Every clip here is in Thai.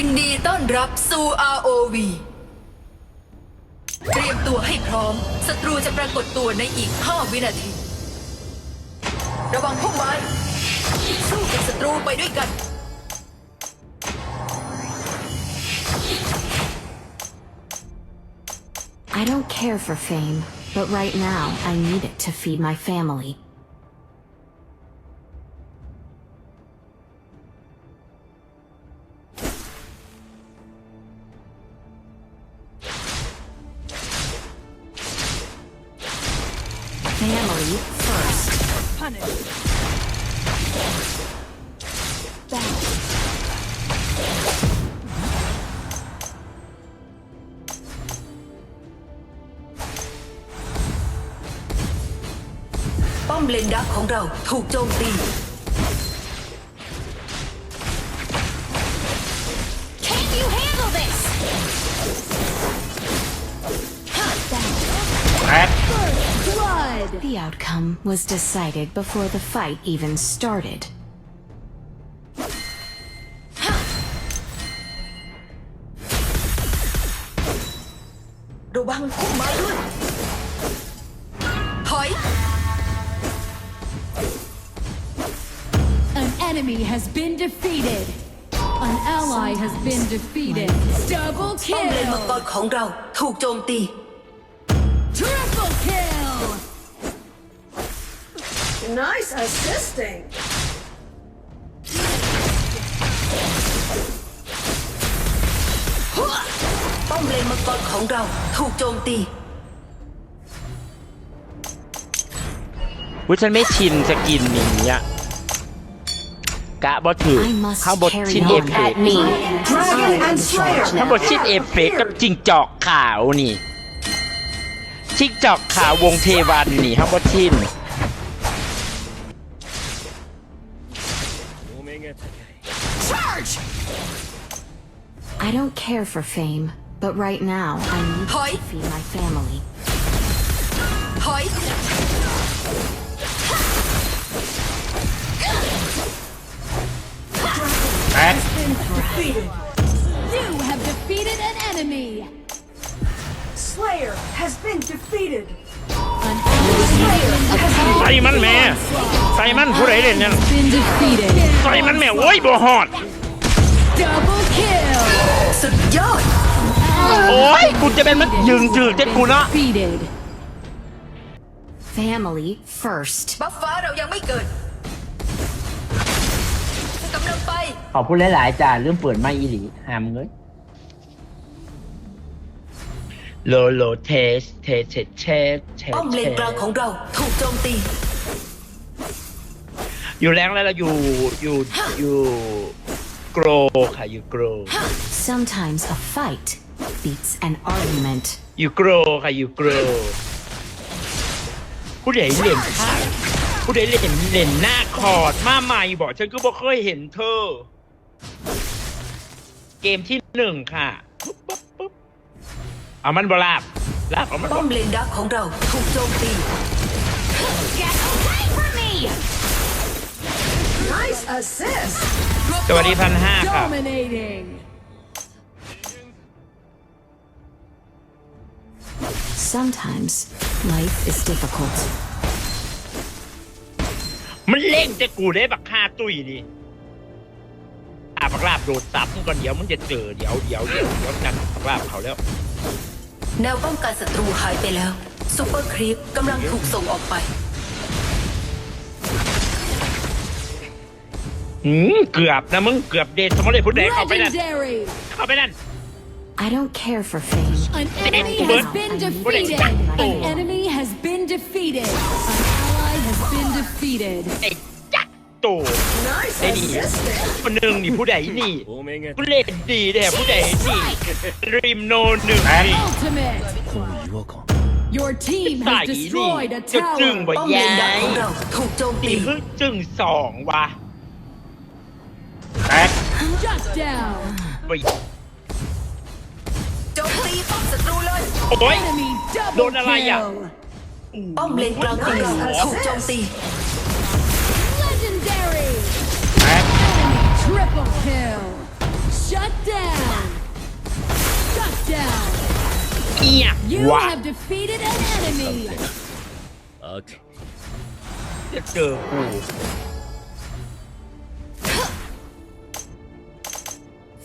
ยินดีต้อนรับสู่ ROV เตรียมตัวให้พร้อม ศัตรูจะปรากฏตัวในอีก 5 วินาที ระวังพุ่มไม้สู้กับศัตรูไปด้วยกัน I don't care for fame, but right now I need it to feed my Family เลนดักของเราถูกโจมตี Can you handle this? แตก Blood. The outcome was decided before the fight even started. ระวังพุ่มไม้ด้วย enemy has been defeated. An ally has been defeated. Double ป้อมเลนมังก kill. รของเราถูกโจมตี Triple kill. Nice assisting. ป้อมเลนมังกรของเราถูกโจมตีวิฉันไม่ชินสกินนี้อะ กะบอถือ I must ข้างบน carry ชิ้นเอ on ฟเฟก at me. Dragon and Slayer. ข้างบนชิ้นเอฟเฟกกับจิงจอกขาวนี่จิงจอกขาววงเทวันนี่ข้างบนชิ้น I don't care for fame, but right now I need Hoi. to feed my family. ถ อย แตก Defeated. You have defeated an enemy. Slayer has been defeated. An ally has ใส่มันแม่ใส่มันผู้ใดเล่นเนี่ย been defeated. ใส่มันแม่โอ้ยบ่ฮอด Double kill. สุดยอด โอ้ยกูจะเป็นมันยืงจืดเจ็ดกูเนาะ Defeated. Family first. บัฟฟ้าเรายังไม่เกิดกำลังไป ข อบคุณหลายๆจ้าเรื่องเปิดไม่อีหลีหามเงยโลโลเทสเทสเทสเทสเทสป้อมเลนกลางของเราถูกโจมตี อยู่แรงแล้วเราอยู่อยู่อยู่โกรค่ะอยู่โกร Sometimes a fight beats an argument. อยู่โกรค่ะอยู่โกรผู้ใดเล่นท่าผู้ใดเล่นเล่นหน้าคอร์ดมาใหม่บอกฉันก็บ่เคยเห็นเธอ เกมที่หนึ่งค่ะปุ๊บปุ๊บปุ๊บเอามันบลาบลาบเอามันป้อมเลนดักของเราถูกโจมตี Get away from me! Nice assist. สวัสดีพันห้าค่ะ Dominating. Sometimes life is difficult. มันเล่งแต่กูได้บักฆ่าตุ้ยนี่อา บักลาบโดดซับมึงก่อนเดี๋ยวมึงจะเจอเดี๋ยวเดี๋ยวเดี๋ยวเดี๋ยวกันบักลาบเขาแล้ว แนวป้องกันศัตรูหายไปแล้วซูเปอร์ครีปกำลังถูกส่งออกไปหืมเกือบนะมึงเกือบเดทสมมติเลยผู้ใดเข้าไปนั่น Legendary. เข้าไปนั่น I don't care for fame. An enemy But- has been But- defeated. An enemy has been defeated. An ally has been defeated. ไอ้จัก โต Nice Hey. assisting. คนหนึ่งนี่ผู้ใดนี่ผู้เล่นดีแด่ผู้ใดนี่ริมโนหนึ่งนี่ Ultimate. Your team ใส่ has นี่ destroyed a จะจึง tower. บ่ป้อมเลย้านดักยของเราถูกโจมตีตีคือจึงสองวะ แตก Shut down. ไปโจมตีป้อมศัตรูเลย โอ้ย Enemy Don't double allow ya. kill. ป้อมเลนกลางของเราถูกโจมตี You Wow. have defeated an enemy. จะเจอกู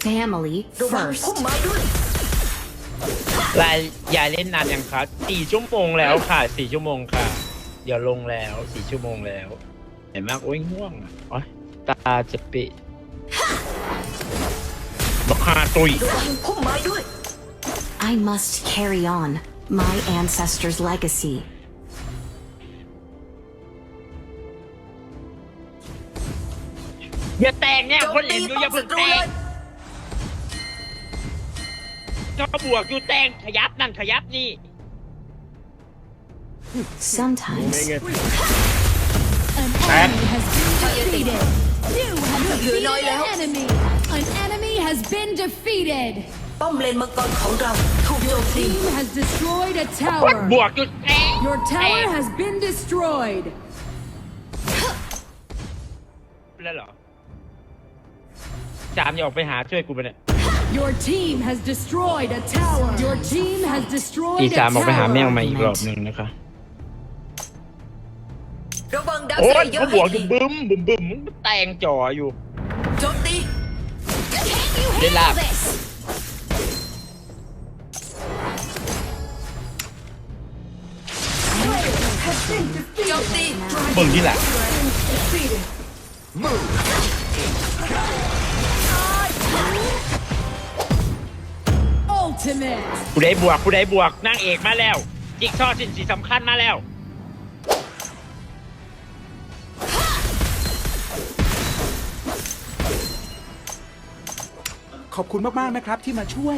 Family ระวัง first. พุ่มไม้ด้วยลายยายเล่นนานยังคะสี่ชั่วโมงแล้วค่ะสี่ชั่วโมงค่ะ เดี๋ยวลงแล้วสี่ชั่วโมงแล้ว เห็นมากโอ้ยง่วงอะโอ๊ยตาจะปิดบักฮาตุย ระวังพุ่มไม้ด้วย I must carry on my ancestors' legacy. อย่าแต่งเนี่ยโจมคนเห็ตีนอยู่ป้อย่าอมศัเพิ่งตรูแต่เลงยก็บวกอยู่แต่งขยับนั่นขยับนี่ Sometimes An enemy has been defeated. You have defeated an enemy. An enemy has been defeated. ป้อมเลนมังกรของเรา ถูกโจมตี Team has destroyed a บ tower. วกอยู่แต่ง Your แต่ tower ง has been destroyed. แล้วเหรอจามอย่าออกไปหาช่วยกูไปเนี่ย Your team has destroyed a tower. Your team has อี destroyed จาม a ออกไปหาแมว tower. มาอีกรอบหนึ่งนะคะ ระวังดาวโอ้เซยเยเขาอะบวกอให้ยู่ดีบึ้มบึ้มบึ้มมึงแต่งจ่ออยู่ โจมตีได้ มึงนี่แหละ Defeated. Ultimate. กูได้บวกกูได้บวกนางเอกมาแล้ว จิกช่อสินสีสำคัญมาแล้วขอบคุณมาก ๆ นะครับที่มาช่วย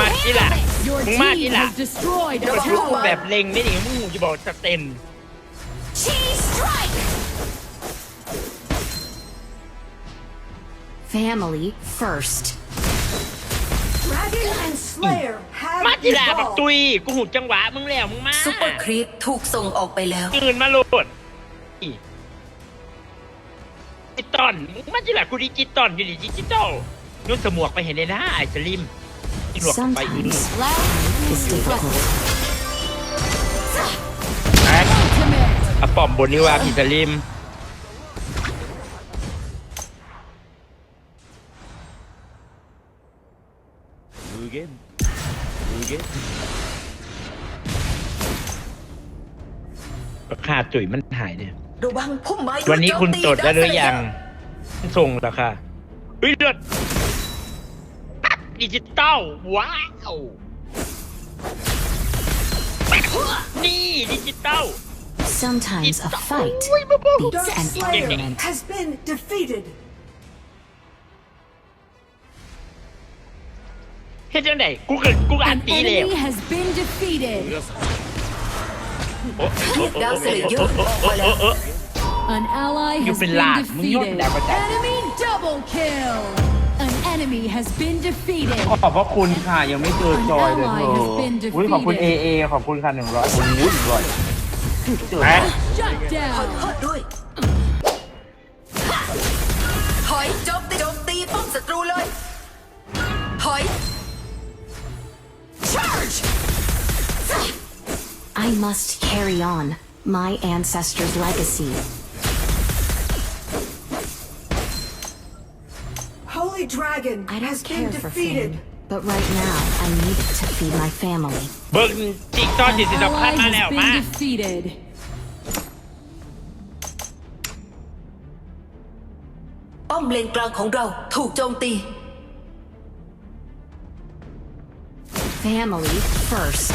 มาที่ละ Your มึงมาที่ team ละ has destroyed a มันพูด tower. แบบเล็งไม่ดิมึงจะบอกสเตน family first. Dragon and Slayer have มาที่ละบัก evolved. ตุยกูหูจังหวะมึงแล้วมึงมาซุปเปอร์ครีปถูกส่งออกไปแล้วตื่นมาโหลดอีดิจิตอลมึงมาที่ละกูดิจิตอลอยู่ดิดิจิตอลนุ่นสมวกไปเห็นเลยนะไอ้สลิม ที่หลวกไปอือ Sometimes is difficult. แอ๊ก Ultimate. อะปอมบนนี่ว่าพี่สลิมค่าจุ๋ยมันหายเนี่ย ระวังพุ่มไม้ด้วยวันนี้คุณโจมตดได้หรือยังดาวเซเส่งแล้วค่ะเฮ้ยเดือดปั๊บ ดิจิตอลว้าว นี่ดิจิตอล Sometimes a fight beats Dark an Slayer argument. has been defeated. เฮ็ดจังไดกูเกิดกูอ่าน An ตีแล้ว enemy has been defeated. โอ้โอ้ ดาวเซเยอร์ออกมาแล้ว An ally You has been been lied.มึงยอด defeated. ด่าประจักษ์ Enemy double kill. An enemy has been defeated. ขอบพระคุณค่ะ ยังไม่เจอจอยเลยเธออุ้ยขอบคุณเอเอขอบคุณค่ะหนึ่งร้อยโอ้โหหนึ่งร้อยเจอแอ๊ะ Shut ขอ down. โทษด้วยถอยโจมตีโจมตีป้อมศัตรูเลยถอย charge I must carry on my ancestors' legacy. Holy Dragon I has don't been care for defeated. fame, but right now I need it to feed my family. เบิ้งจิกตอน An จิตสิสำคัญ ally มาแล้ว has มา been defeated. ป้อมเลนกลางของเราถูกโจมตี Family first.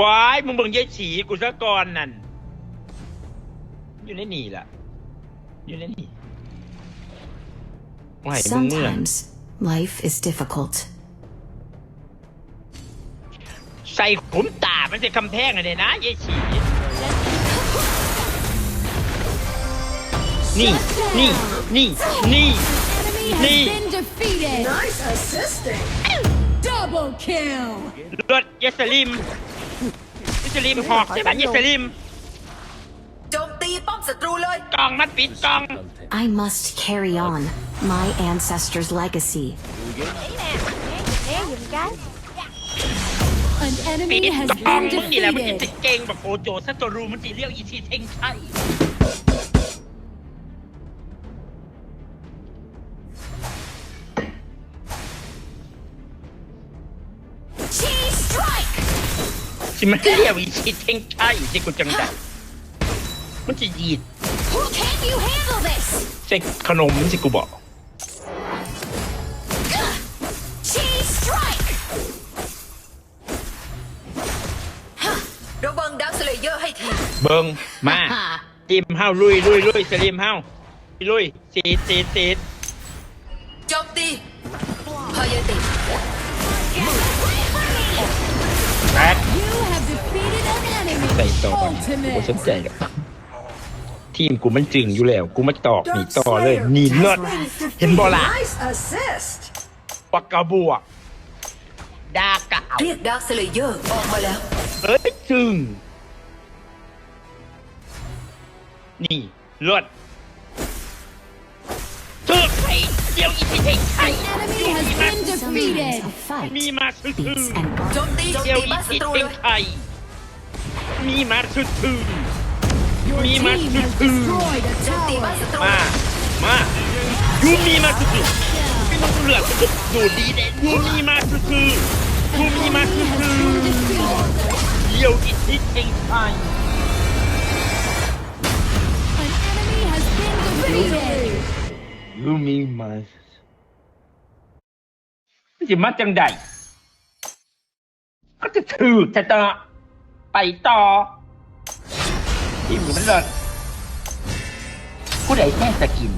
ว้ายมึงเบิ่งยายฉีกูซะก่อนนั่น อยู่ในนี่ล่ะ อยู่ในนี่ไหวมึงเมื่อ Sometimes life is difficult. ใส่ขุมตา มันจะคำแพงอะไรนะยายฉีนี่ นี่ นี่ นี่ Enemy Nee. has been defeated. Nice assisting. Double kill. เลือดยายสลิม ยายสลิมหอกใช่ไหมยายสลิมโจมตีป้อมศัตรูเลย กล่องมันปิดกล่อง I must carry on my ancestors' legacy. An ปี enemy ก has อง been มึงนี่แหละมันจะ defeated. เก่งแบบโอโจซัตโตรูมันจะเรียกอีทีเทงไทยใช่ ไหมเรียกอีทีเทงไทยที่กูจังใจมันจะยีด Can you handle this? ใช่ขนมที่กูบอก Cheese strike! ระวังดักสเลเยอร์ให้ที เบิงมาทีมเฮาลุยลุยลุยสลิมเฮาลุยสีดสีดสีดโจมตีพายาติแตก ใส่ enemy. ต่อกูบ่สน Ultimate. ใจหรอกทีมกูมันจึงอยู่แล้ว กูมาตอกหนี Dark ต่อเลย Slayer หนี has เลิศ been เห็นบอล่ะ defeated. Nice assist. ปากกาบัวดากะเรียกดักสเลเยอร์ออกมาแล้ว เอ้ยจึง นี่เลิศเธอไข่เดียวอีทีเทงไข่ Enemy has been Sometimes defeated. a fight มีมาคือ beats an โจ art. มตีโจมเดียวตีอีบ้านศัทีตรูเทเลงยไข่ มีมาคือคือ Your Me team must has do. destroyed a โจมตีบ้าน tower. ศัตรูมา มายูมีมาคือคือไม่ต้องเลือกจะดูดีเด็ดยูมีมาคือคือยูมีมาคือ Has คือ been defeated. เดียวอีทีเทงไข่ An enemy has been defeated. ยูมีมาจะมาจังใดก็จะถือจะต่อ ไปต่อทีมมันเลิศผู้ใดแค่สกิน